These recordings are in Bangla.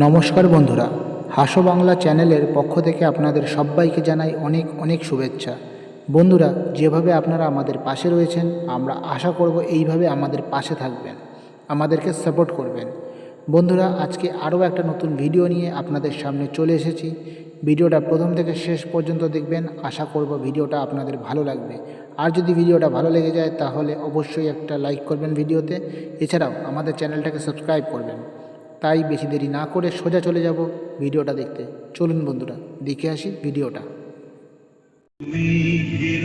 নমস্কার বন্ধুরা, হাসো বাংলা চ্যানেলের পক্ষ থেকে আপনাদের সবাইকে জানাই অনেক অনেক শুভেচ্ছা। বন্ধুরা, যেভাবে আপনারা আমাদের পাশে রয়েছেন, আমরা আশা করব এইভাবে আমাদের পাশে থাকবেন, আমাদেরকে সাপোর্ট করবেন। বন্ধুরা, আজকে আরও একটা নতুন ভিডিও নিয়ে আপনাদের সামনে চলে এসেছি। ভিডিওটা প্রথম থেকে শেষ পর্যন্ত দেখবেন, আশা করব ভিডিওটা আপনাদের ভালো লাগবে। আর যদি ভিডিওটা ভালো লেগে যায়, তাহলে অবশ্যই একটা লাইক করবেন ভিডিওতে। এছাড়াও আমাদের চ্যানেলটাকে সাবস্ক্রাইব করবেন। তাই বেশি দেরি না করে সোজা চলে যাব ভিডিওটা দেখতে। চলুন বন্ধুরা, দেখে আসি ভিডিওটা। মেঘের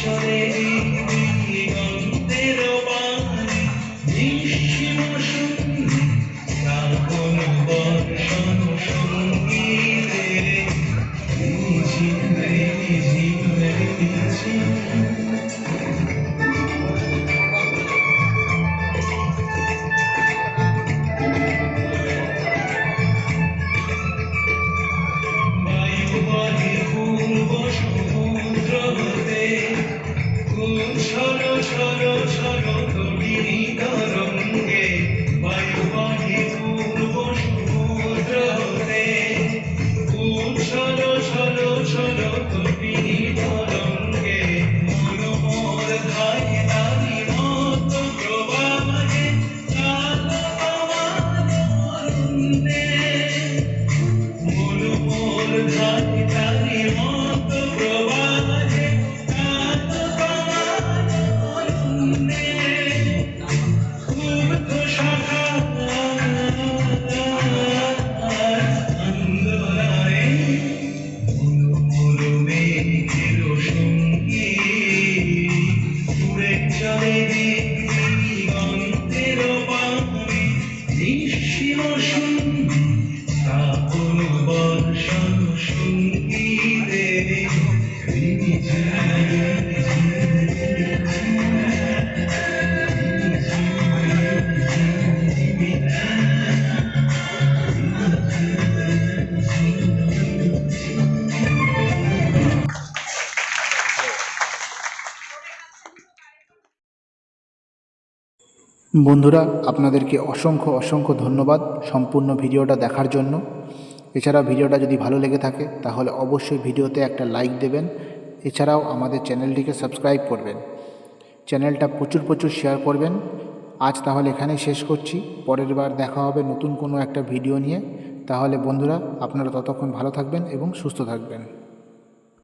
সঙ্গী বন্ধুরা, আপনাদেরকে অসংখ্য অসংখ্য ধন্যবাদ সম্পূর্ণ ভিডিওটা দেখার জন্য। এছাড়া ভিডিওটা যদি ভালো লেগে থাকে, তাহলে অবশ্যই ভিডিওতে একটা লাইক দেবেন এছাড়াও আমাদের চ্যানেলটিকে সাবস্ক্রাইব করবেন। চ্যানেলটা প্রচুর প্রচুর শেয়ার করবেন। আজ তাহলে এখানেই শেষ করছি। পরের বার দেখা হবে নতুন কোনো একটা ভিডিও নিয়ে। তাহলে বন্ধুরা, আপনারা ততক্ষণ ভালো থাকবেন এবং সুস্থ থাকবেন।